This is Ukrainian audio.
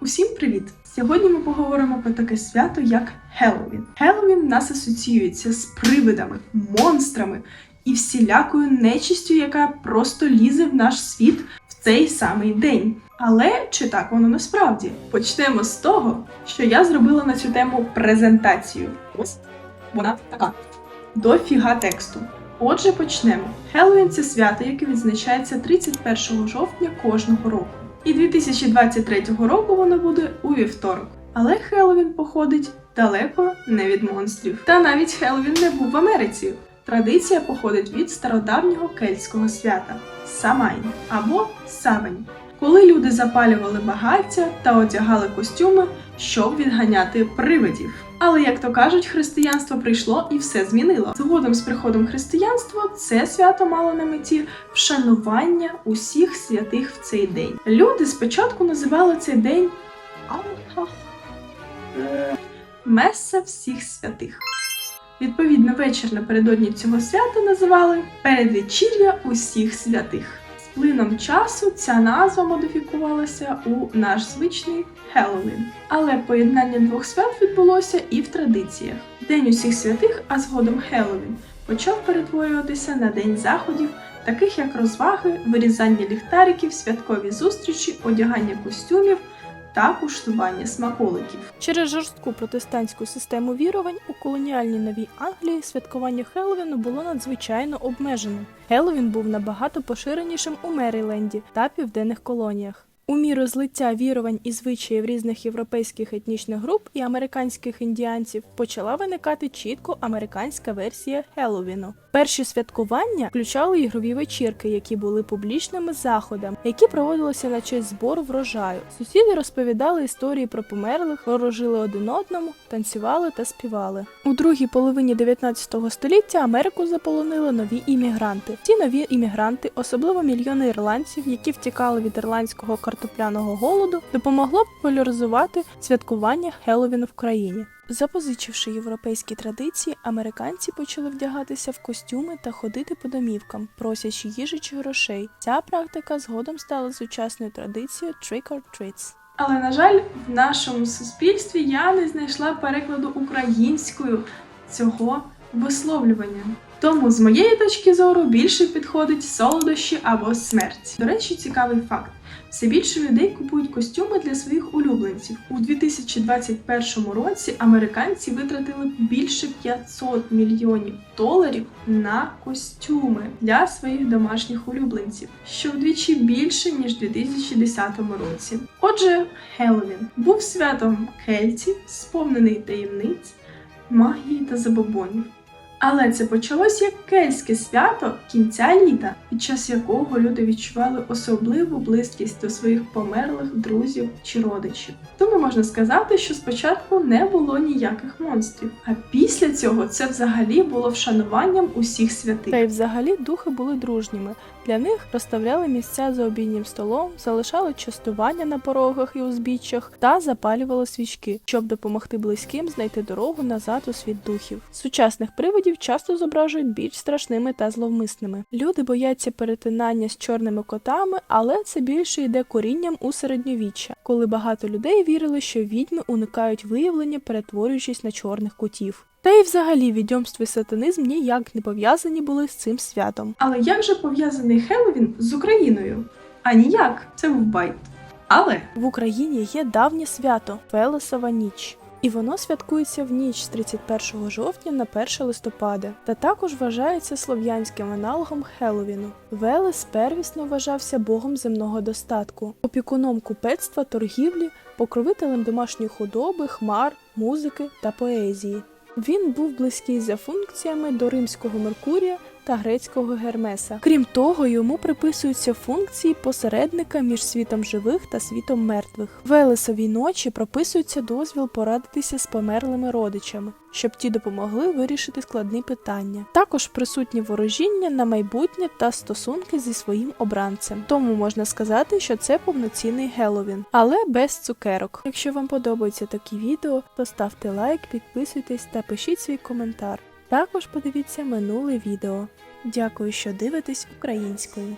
Усім привіт! Сьогодні ми поговоримо про таке свято, як Хеллоуін. Хеллоуін нас асоціюється з привидами, монстрами і всілякою нечистю, яка просто лізе в наш світ в цей самий день. Але чи так воно насправді? Почнемо з того, що я зробила на цю тему презентацію. Ось вона така. Дофіга тексту. Отже, почнемо. Хеллоуін це свято, яке відзначається 31 жовтня кожного року. І 2023 року воно буде у вівторок. Але Хеллоуін походить далеко не від монстрів. Та навіть Хеллоуін не був в Америці. Традиція походить від стародавнього кельтського свята Самайн або Савень, коли люди запалювали багаття та одягали костюми, щоб відганяти привидів. Але як то кажуть, християнство прийшло і все змінило. Згодом з приходом християнства це свято мало на меті вшанування усіх святих в цей день. Люди спочатку називали цей день Меса всіх святих. Відповідно, вечір напередодні цього свята називали Передвечір'я усіх святих. Плином часу ця назва модифікувалася у наш звичний Хеллоуін. Але поєднання двох свят відбулося і в традиціях. День усіх святих, а згодом Хеллоуін, почав перетворюватися на день заходів, таких як розваги, вирізання ліхтариків, святкові зустрічі, одягання костюмів та куштування смаколиків. Через жорстку протестантську систему вірувань у колоніальній Новій Англії святкування Хеллоуіну було надзвичайно обмежено. Хеллоуін був набагато поширенішим у Меріленді та південних колоніях. У міру злиття вірувань і звичаїв різних європейських етнічних груп і американських індіанців почала виникати чітко американська версія Хеллоуіну. Перші святкування включали ігрові вечірки, які були публічними заходами, які проводилися на честь збору врожаю. Сусіди розповідали історії про померлих, ворожили один одному, танцювали та співали. У другій половині 19 століття Америку заполонили нові іммігранти. Ці нові іммігранти, особливо мільйони ірландців, які втікали від ірландського картопляного голоду, допомогло популяризувати святкування Хеллоуіну в країні. Запозичивши європейські традиції, американці почали вдягатися в костюми та ходити по домівкам, просячи їжі чи грошей. Ця практика згодом стала сучасною традицією trick or treats. Але, на жаль, в нашому суспільстві я не знайшла перекладу українською цього висловлювання. Тому, з моєї точки зору, більше підходить солодощі або смерть. До речі, цікавий факт: все більше людей купують костюми для своїх улюбленців. У 2021 році американці витратили більше 500 мільйонів доларів на костюми для своїх домашніх улюбленців, що вдвічі більше ніж у 2010 році. Отже, Хеллоуін був святом кельтів, сповнений таємниць, магії та забобонів. Але це почалось як кельтське свято кінця літа, під час якого люди відчували особливу близькість до своїх померлих друзів чи родичів. Тому можна сказати, що спочатку не було ніяких монстрів, а після цього це взагалі було вшануванням усіх святих. Та й взагалі духи були дружніми. Для них розставляли місця за обіднім столом, залишали частування на порогах і узбіччях та запалювали свічки, щоб допомогти близьким знайти дорогу назад у світ духів. Сучасних привидів часто зображують більш страшними та зловмисними. Люди бояться перетинання з чорними котами, але це більше йде корінням у середньовіччя, коли багато людей вірили, що відьми уникають виявлення, перетворюючись на чорних котів. Та й взагалі відьомство і сатанизм ніяк не пов'язані були з цим святом. Але як же пов'язаний Хеллоуін з Україною? А ніяк, це був байт. Але В Україні є давнє свято Велесова ніч. І воно святкується в ніч з 31 жовтня на 1 листопада, та також вважається слов'янським аналогом Хеллоуіну. Велес первісно вважався богом земного достатку, опікуном купецтва, торгівлі, покровителем домашньої худоби, хмар, музики та поезії. Він був близький за функціями до римського Меркурія та грецького Гермеса. Крім того, йому приписуються функції посередника між світом живих та світом мертвих. Велесовій ночі прописується дозвіл порадитися з померлими родичами, щоб ті допомогли вирішити складні питання. Також присутні ворожіння на майбутнє та стосунки зі своїм обранцем. Тому можна сказати, що це повноцінний Геловін, але без цукерок. Якщо вам подобаються такі відео, то ставте лайк, підписуйтесь та пишіть свій коментар. Також подивіться минуле відео. Дякую, що дивитесь українською.